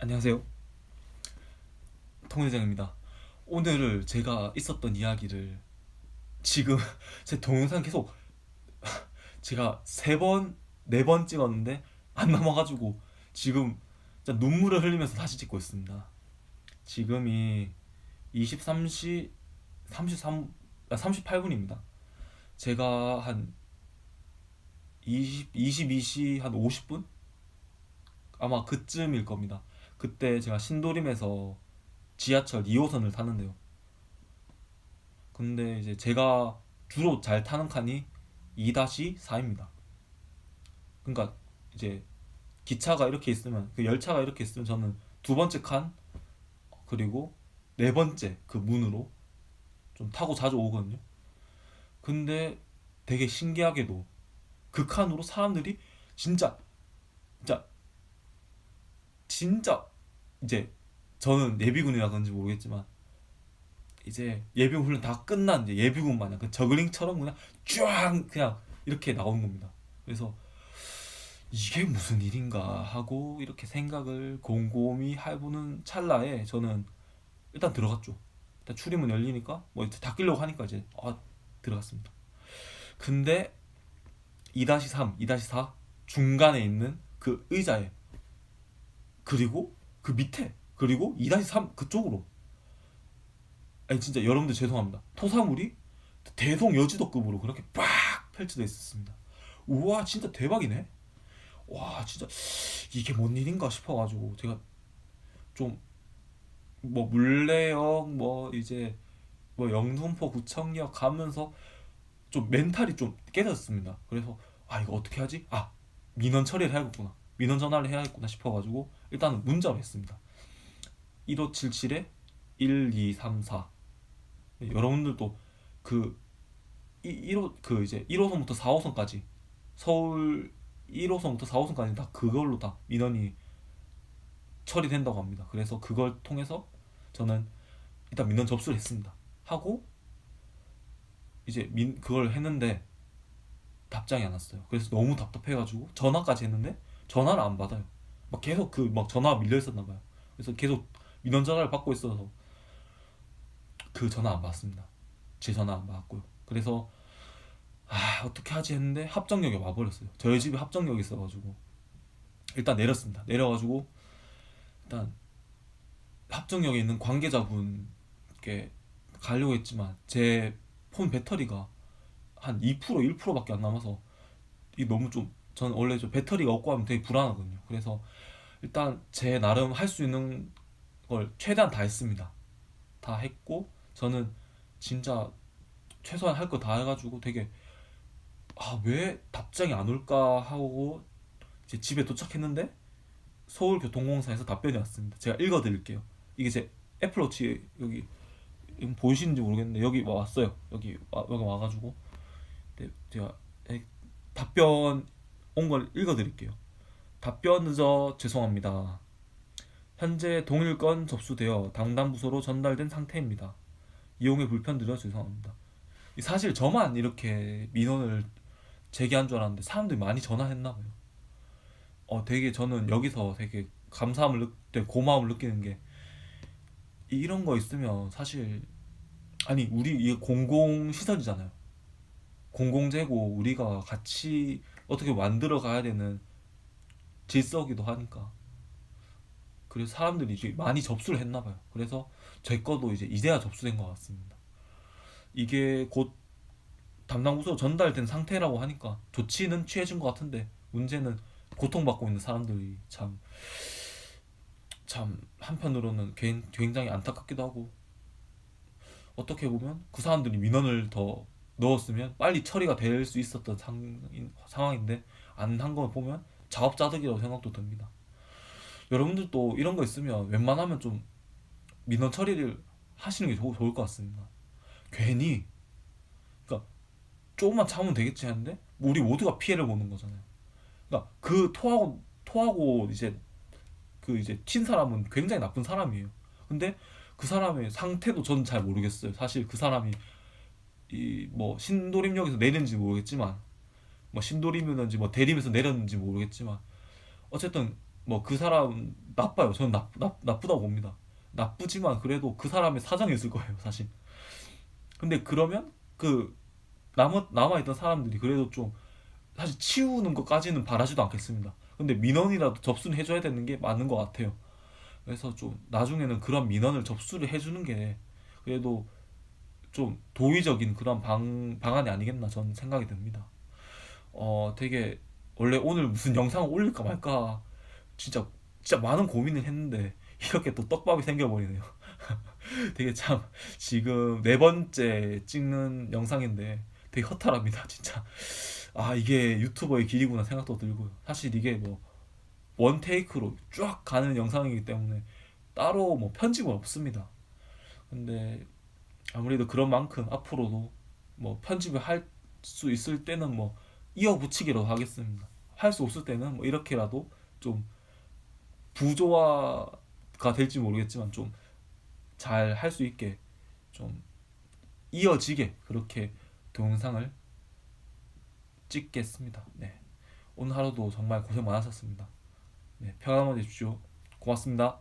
안녕하세요. 통회장입니다. 오늘 제가 있었던 이야기를 지금 제 동영상 계속 제가 세 번, 네 번 찍었는데 안 남아가지고 지금 눈물을 흘리면서 다시 찍고 있습니다. 지금이 23시 33, 아, 38분입니다. 제가 한 20, 22시 한 50분? 아마 그쯤일 겁니다. 그때 제가 신도림에서 지하철 2호선을 타는데요. 근데 이제 제가 주로 잘 타는 칸이 2-4입니다. 그러니까 이제 기차가 이렇게 있으면 그 열차가 이렇게 있으면 저는 두 번째 칸 그리고 네 번째 그 문으로 좀 타고 자주 오거든요. 근데 되게 신기하게도 그 칸으로 사람들이 진짜 진짜 진짜 이제 저는 예비군이라 그런지 모르겠지만 이제 예비군 훈련 다 끝난 이제 예비군 마냥 그 저글링처럼 그냥 쫙 그냥 이렇게 나오는 겁니다. 그래서 이게 무슨 일인가 하고 이렇게 생각을 곰곰이 해보는 찰나에 저는 일단 들어갔죠. 일단 출입문 열리니까 뭐 이제 닫기려고 하니까 이제 아 들어갔습니다. 근데 2-3, 2-4 중간에 있는 그 의자에 그리고 그 밑에 그리고 2-3 그쪽으로. 아니 진짜 여러분들 죄송합니다. 토사물이 대동 여지도급으로 그렇게 빡 펼쳐져 있었습니다. 우와 진짜 대박이네. 와 진짜 이게 뭔 일인가 싶어가지고 제가 좀 뭐 물레역 뭐 이제 뭐 영등포 구청역 가면서 좀 멘탈이 좀 깨졌습니다. 그래서 아 이거 어떻게 하지? 아 민원 처리를 해야겠구나 민원 전화를 해야겠구나 싶어가지고 일단은 문자로 했습니다 1577에 1234 여러분들도 그 1호 그 이제 1호선부터 4호선까지 서울 1호선부터 4호선까지 다 그걸로 다 민원이 처리된다고 합니다. 그래서 그걸 통해서 저는 일단 민원 접수를 했습니다. 하고 이제 민 그걸 했는데 답장이 안 왔어요. 그래서 너무 답답해가지고 전화까지 했는데 전화를 안 받아요. 막 계속 그 막 전화 밀려 있었나 봐요. 그래서 계속 민원 전화를 받고 있어서 그 전화 안 받습니다. 제 전화 안 받았고요. 그래서 아 어떻게 하지 했는데 합정역에 와버렸어요. 저희 집에 합정역이 있어가지고 일단 내렸습니다. 내려가지고 일단 합정역에 있는 관계자분께 가려고 했지만 제 폰 배터리가 한 2% 1%밖에 안 남아서 이 너무 좀 저는 원래 좀 배터리가 없고 하면 되게 불안하거든요. 그래서 일단 제 나름 할 수 있는 걸 최대한 다 했습니다. 다 했고 저는 진짜 최소한 할 거 다 해가지고 되게 아 왜 답장이 안 올까 하고 이제 집에 도착했는데 서울교통공사에서 답변이 왔습니다. 제가 읽어드릴게요. 이게 제 애플워치 여기 보이시는지 모르겠는데 여기 왔어요. 여기 와, 여기 와가지고 네, 제가 에, 답변 온 걸 읽어드릴게요. 답변 늦어 죄송합니다. 현재 동일건 접수되어 담당 부서로 전달된 상태입니다. 이용에 불편 드려 죄송합니다. 이 사실 저만 이렇게 민원을 제기한 줄 알았는데 사람들이 많이 전화했나 봐요. 어, 되게 저는 여기서 되게 감사함을 느, 되게 고마움을 느끼는 게 이런 거 있으면 사실 아니 우리 이게 공공 시설이잖아요. 공공재고 우리가 같이 어떻게 만들어 가야 되는 질서기도 하니까 그래서 사람들이 이제 많이 접수를 했나 봐요. 그래서 제 거도 이제 이제야 접수된 것 같습니다. 이게 곧 담당 부서로 전달된 상태라고 하니까 조치는 취해진 것 같은데 문제는 고통받고 있는 사람들이 참, 참 한편으로는 굉- 굉장히 안타깝기도 하고 어떻게 보면 그 사람들이 민원을 더 넣었으면 빨리 처리가 될 수 있었던 상, 상황인데 안 한 거 보면 자업자득이라고 생각도 듭니다. 여러분들도 이런 거 있으면 웬만하면 좀 민원 처리를 하시는 게 좋, 좋을 것 같습니다. 괜히 그러니까 조금만 참으면 되겠지 하는데 우리 모두가 피해를 보는 거잖아요. 그러니까 그 토하고 토하고 이제 그 이제 튄 사람은 굉장히 나쁜 사람이에요. 근데 그 사람의 상태도 저는 잘 모르겠어요. 사실 그 사람이 이 뭐 신도림역에서 내렸는지 모르겠지만 뭐 신도림이었는지 뭐 대림에서 내렸는지 모르겠지만 어쨌든 뭐 그 사람 나빠요. 저는 나, 나, 나쁘다고 봅니다. 나쁘지만 그래도 그 사람의 사정이 있을 거예요, 사실. 근데 그러면 그 남아, 남아있던 사람들이 그래도 좀 사실 치우는 것까지는 바라지도 않겠습니다. 근데 민원이라도 접수는 해줘야 되는 게 맞는 것 같아요. 그래서 좀 나중에는 그런 민원을 접수를 해주는 게 그래도 좀 도의적인 그런 방, 방안이 아니겠나 저는 생각이 듭니다. 어, 되게 원래 오늘 무슨 영상을 올릴까 말까 진짜 진짜 많은 고민을 했는데 이렇게 또 떡밥이 생겨버리네요. 되게 참 지금 네 번째 찍는 영상인데 되게 허탈합니다, 진짜. 아, 이게 유튜버의 길이구나 생각도 들고요. 사실 이게 뭐 원 테이크로 쫙 가는 영상이기 때문에 따로 뭐 편집은 없습니다. 근데 아무래도 그런 만큼 앞으로도 뭐 편집을 할 수 있을 때는 뭐 이어붙이기로 하겠습니다. 할 수 없을 때는 뭐 이렇게라도 좀 부조화가 될지 모르겠지만 좀 잘 할 수 있게 좀 이어지게 그렇게 동영상을 찍겠습니다. 네. 오늘 하루도 정말 고생 많으셨습니다. 네, 평안한 하루 되십시오. 고맙습니다.